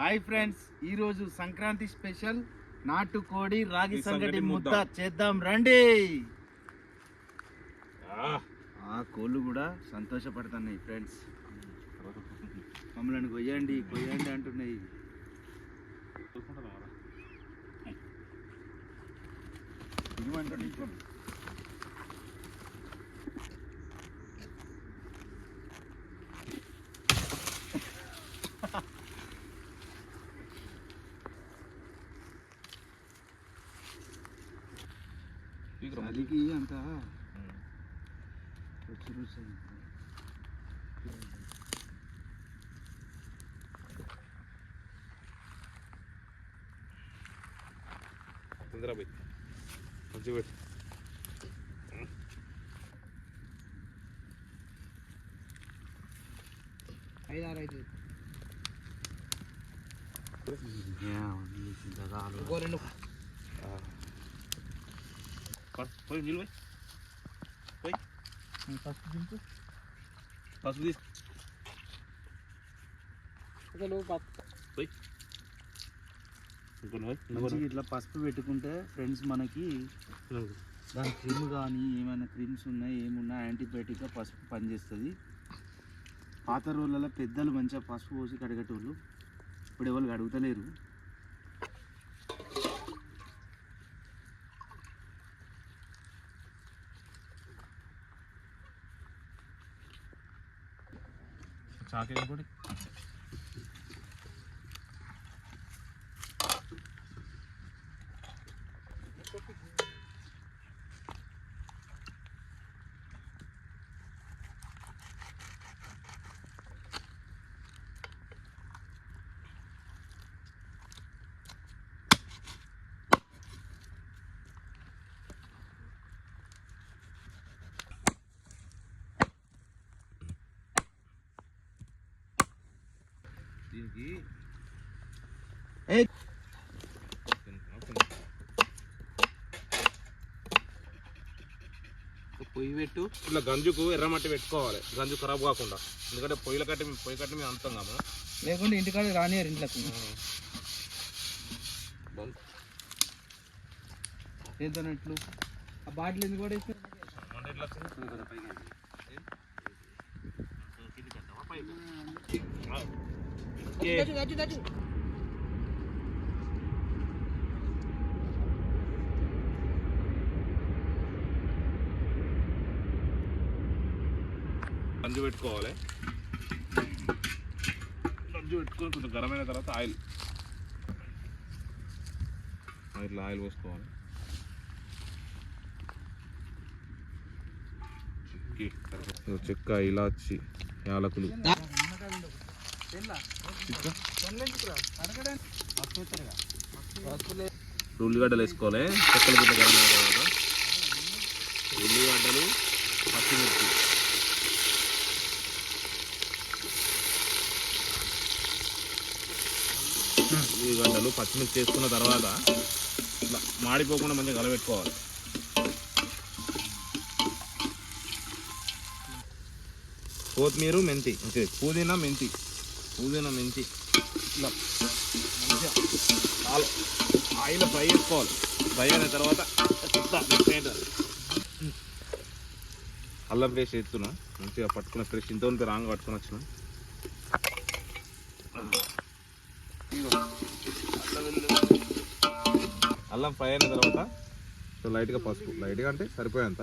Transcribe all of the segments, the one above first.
Hi friends ఈరోజు Sankranti special నాటుకోడి రాగి సంగటి ముద్ద. చేద్దాం రండి. ఆ, ఆ కోళ్ళు కూడా సంతోషపడుతున్నాయి ఫ్రెండ్స్. మమ్మల్ని కొయ్యండి కొయ్యండి అంటున్నాయి. చూసుకుంటారా 길다. 음. 저 줄을 서 있네. 흔들어 보이. 반죽을. 아이나라이즈. 야, 오늘 진짜 나. 이거는 아. పట్టు, పోయి నీళ్ళు పోయి పోయి పసుపు పోయి ఇట్లా పసుపు పెట్టుకుంటే ఫ్రెండ్స్ మనకి. దాని క్రిమ్ కానీ ఏమైనా క్రీమ్స్ ఉన్నాయి ఏమున్నా యాంటీబయాటిక్గా పసుపు పనిచేస్తుంది. పాత రోజులలో పెద్దలు మంచిగా పసుపు పోసి కడగటోళ్ళు ఇప్పుడు ఎవరు కడుగుతలేరు చాకే కూడా పొయ్యి పెట్టు. ఇట్లా గంజుకు ఎర్రమట్టి పెట్టుకోవాలి. గంజు ఖరాబ్ కాకుండా. ఎందుకంటే పొయ్యిల కట్టి పొయ్యి కట్టి మేము అంతాం కదా. లేకుంటే ఇంటికాడ రానియరు ఇంట్లోకి. ఏంటన్నట్లు? ఆ బాటిల్ ఎందుకు కూడా ఇస్తే మంట ఎట్లా వచ్చింది? ఏం? కిందికి అంటావా? పైకి? ఆ. గంజు పెట్టుకోవాలి గంజు పెట్టుకొని కొంచెం గరం అయిన తర్వాత ఆయిల్. ఇట్లా ఆయిల్ పోసుకోవాలి. చెక్క ఇలాచి యాలకులు. ఉల్లిగడ్డలు వేసుకోవాలి. చెక్కలు గిట్ల గరం ఉల్లిగడ్డలు పచ్చిమిర్చి. ఉల్లిగడ్డలు పచ్చిమిర్చి వేసుకున్న తర్వాత ఇట్లా మాడిపోకుండా మంచిగా కలబెట్టుకోవాలి. కొత్తిమీర మెంతి. ఓకే పుదీనా మెంతి. పుదీనా మెంతి ఇట్లా మంచిగా చాలా ఆయిల్ ఫ్రై చేసుకోవాలి. ఫ్రై అయిన తర్వాత అల్లం పేస్ట్ ఎత్తున్నా మంచిగా పట్టుకున్న ఫ్రెష్. ఇంత రాంగ్ పట్టుకొని వచ్చిన. అల్లం ఫ్రై అయిన తర్వాత సో లైట్గా పసుపు. లైట్గా అంటే సరిపోయేంత.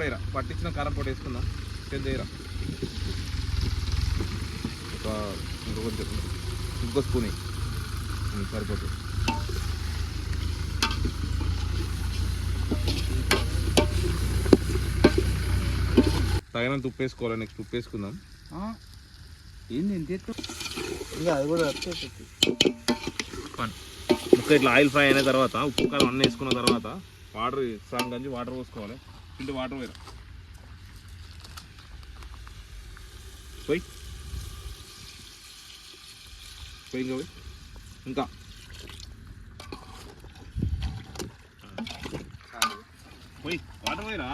పొడి వేయరా పట్టించిన కారం పొడి వేసుకుందాం. పెద్ద వేయరా ఒక ఇంకో కొంచెం ఇంకో స్పూన్ సరిపోతుంది. తగినంత ఉప్పు వేసుకోవాలి? నెక్స్ట్ ఉప్పు వేసుకుందాం. ఏంది ఇంకా అది కూడా ముక్క ఇట్లా ఆయిల్ ఫ్రై అయిన తర్వాత ఉప్పు కారం అన్నీ వేసుకున్న తర్వాత వాటర్ స్ట్రాంగ్ గంజి వాటర్ పోసుకోవాలి. ఇంటి వాటర్ వేరు. పోయి. పోయి ఇంకా పోయి. ఇంకా. పోయి. వాటర్ పోయిరా?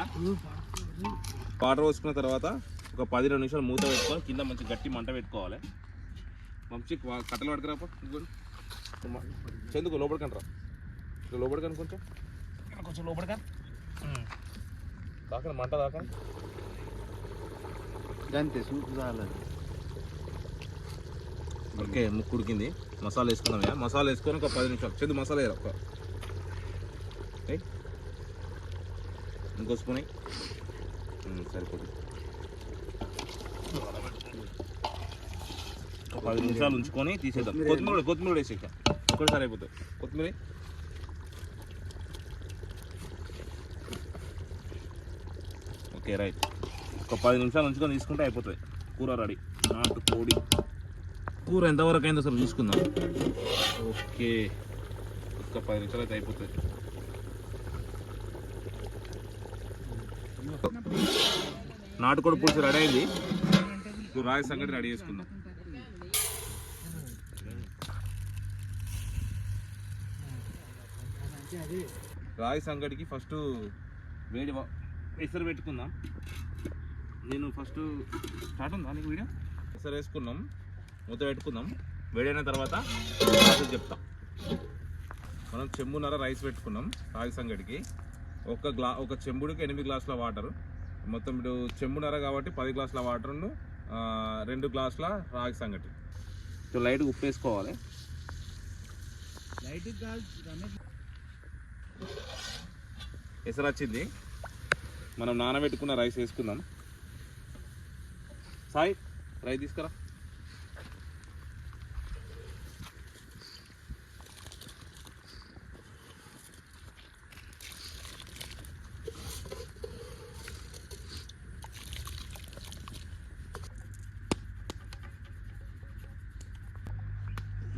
వాటర్ పోసుకున్న తర్వాత ఒక పది రెండు నిమిషాలు మూత పెట్టుకొని కింద మంచి గట్టి మంట పెట్టుకోవాలి. మంచి కట్టెలు ఇంకోటి. చెందుకు లోపలికంట్రా ఇక్కడ లోపలికని కొంచెం. కొంచెం లోపలికని దాకా మంట దాకా అంతే సూప్ చాలదు. ఓకే ముక్కు ఉడికింది. మసాలా వేసుకున్నామే మసాలా వేసుకొని ఒక పది నిమిషాలు. చందు మసాలా వేయాలి ఒక. ఇంకో స్పూన్ సరిపోతుంది. ఒక పది నిమిషాలు ఉంచుకొని తీసేద్దాం. కొత్తిమీర కొత్తిమీర కొత్తిమీర వేసి ఇక. ఒక్కసారి అయిపోతుంది కొత్తిమీర ఓకే రైట్. ఒక పది నిమిషాలు ఉంచుకొని తీసుకుంటే అయిపోతుంది. కూర రెడీ. నాటు కోడి కూర ఎంతవరకు అయిందో అసలు చూసుకుందాం. ఓకే. ఒక పది నిమిషాలు అయితే అయిపోతుంది. నాటుకోడి పులుసు రెడీ అయింది. ఇప్పుడు రాయి సంగటి రెడీ చేసుకుందాం. రాగి సంగటికి ఫస్ట్ వేడి ఎసరు పెట్టుకుందాం. నేను ఫస్ట్ స్టార్ట్ ఉందా నీకు వీడియో ఎసరు వేసుకున్నాం. మూత పెట్టుకుందాం. వేడైన తర్వాత ప్రాసెస్ చెప్తా. మనం చెంబున్నర రైస్ పెట్టుకున్నాం రాగి సంగటికి. ఒక గ్లా ఒక చెంబుడికి ఎనిమిది గ్లాసుల వాటర్ మొత్తం ఇప్పుడు చెంబున్నర కాబట్టి పది గ్లాసుల వాటర్ను రెండు గ్లాసుల రాగి సంగటి. సో లైట్గా ఉప్పు వేసుకోవాలి లైట్ ఎసరు వచ్చింది. మనం నానబెట్టుకున్న రైస్ వేసుకుందాం. సాయి రైస్ తీసుకురా.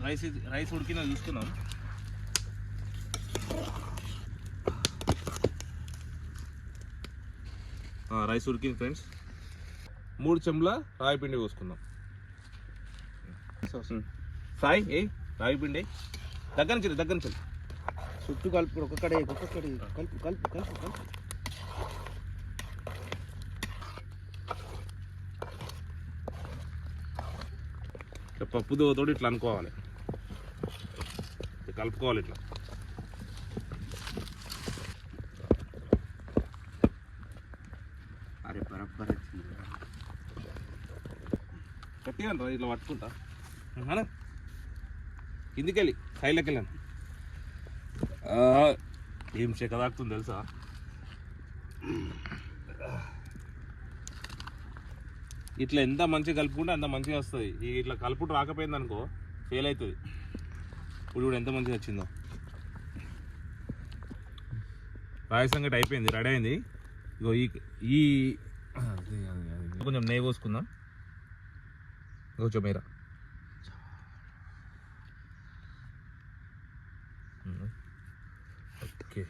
రైస్ రైస్ ఉడికిందో చూసుకున్నాం రైస్ ఉడికింది ఫ్రెండ్స్ మూడు చెంబుల రాయి పిండి పోసుకుందాం. సాయి ఏ రాయి పిండి. దగ్గర నుంచి దగ్గర నుంచి చుట్టూ కలుపు ఒక్కొక్కడే ఒక్కొక్కడే కలుపు కలుపు కలుపు కలుపు. పప్పు దోతోటి ఇట్లా అనుకోవాలి. కలుపుకోవాలి ఇట్లా. గట్టిగా రా ఇట్లా పట్టుకుంటా. అనా కిందికెళ్ళి సైడ్లోకి వెళ్ళాను ఏం చెక్క తాకుతుంది తెలుసా? ఇట్లా ఎంత మంచిగా కలుపుకుంటే అంత మంచిగా వస్తుంది. ఈ ఇట్లా కలుపుడు రాకపోయింది అనుకో ఫెయిల్ అవుతుంది. ఇప్పుడు కూడా ఎంత మంచిగా వచ్చిందో. రాయి సంగటి అయిపోయింది రెడీ అయింది. ఇగో ఈ ఈ నెయ్యి పోసుకుందాం. అదే. కొంచెం నెయ్యి పోసుకుందాం కొంచెం మీరా ఓకే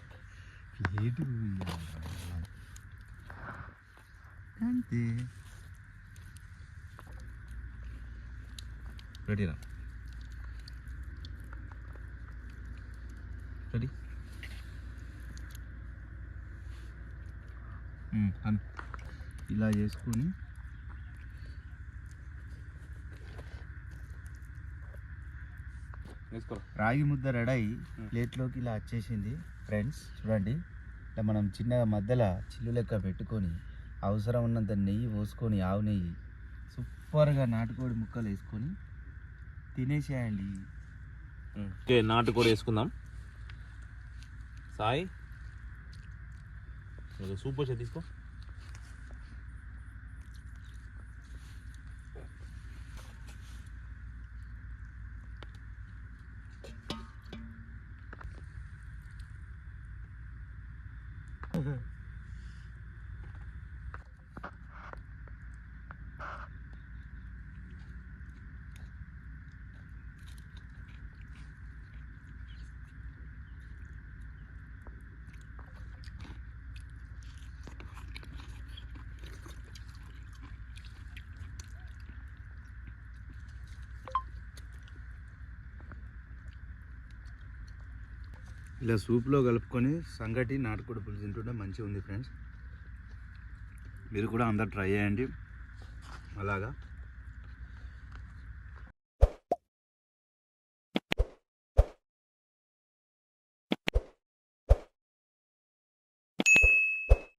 ఏంటి అంతే రెడీనా రెడీ అను ఇలా చేసుకొని రాగి ముద్ద రెడీ ప్లేట్లోకి ఇలా వచ్చేసింది. ఫ్రెండ్స్ చూడండి. ఇట్లా మనం చిన్నగా మధ్యలో చిల్లు లెక్క పెట్టుకొని అవసరం ఉన్నంత నెయ్యి పోసుకొని ఆవు నెయ్యి సూపర్గా నాటుకోడి ముక్కలు వేసుకొని తినేసేయండి. ఓకే నాటుకోడి వేసుకుందాం. సాయి ఇక సూప్ వచ్చే తీసుకో. ఇలా సూప్లో కలుపుకొని సంగటి నాటుకోడి పులుసు తింటుంటే మంచిగా ఉంది ఫ్రెండ్స్. మీరు కూడా అందరు ట్రై చేయండి. అలాగా.